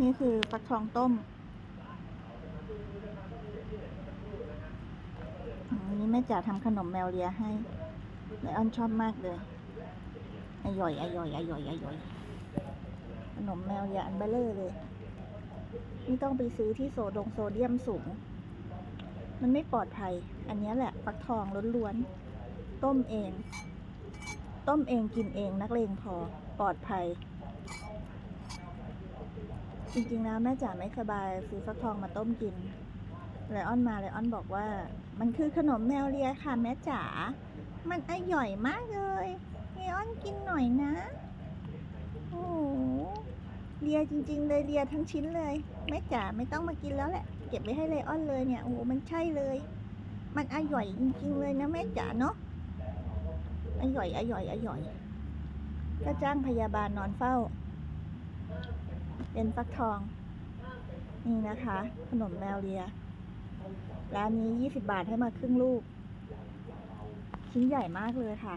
นี่คือฟักทองต้ม อันนี้แม่จ๋าทำขนมแมวเลียให้ไลออนชอบมากเลยอร่อยอร่อยอร่อยอร่อย ขนมแมวเลียอันเบลเลอร์เลย ไม่ต้องไปซื้อที่โซดงโซเดียมสูง มันไม่ปลอดภัย อันนี้แหละฟักทองล้วนๆ ต้มเอง ต้มเองกินเองนักเลงพอ ปลอดภัย จริงๆแล้วแม่จ๋าไม่สบายซื้อฟักทองมาต้มกินไลออนมาไลออนบอกว่า มันคือขนมแมวเลียค่ะแม่จ๋า มันอร่อยมากเลยไลออนกินหน่อยนะ โอ้โหเลียจริง ๆ เลยเลียทั้งชิ้นเลยแม่จ๋าไม่ต้องมากินแล้วแหละ เก็บไว้ให้ไลออนเลยเนี่ยโอ้โหมันใช่เลย มันอร่อยจริงๆเลยนะแม่จ๋าเนาะอร่อยอร่อยอร่อยก็จ้างพยาบาลนอนเฝ้า เป็นฟักทอง นี่นะคะ ขนมแมวเลีย ร้านนี้ 20 บาทให้มาครึ่งลูก ชิ้นใหญ่มากเลยค่ะ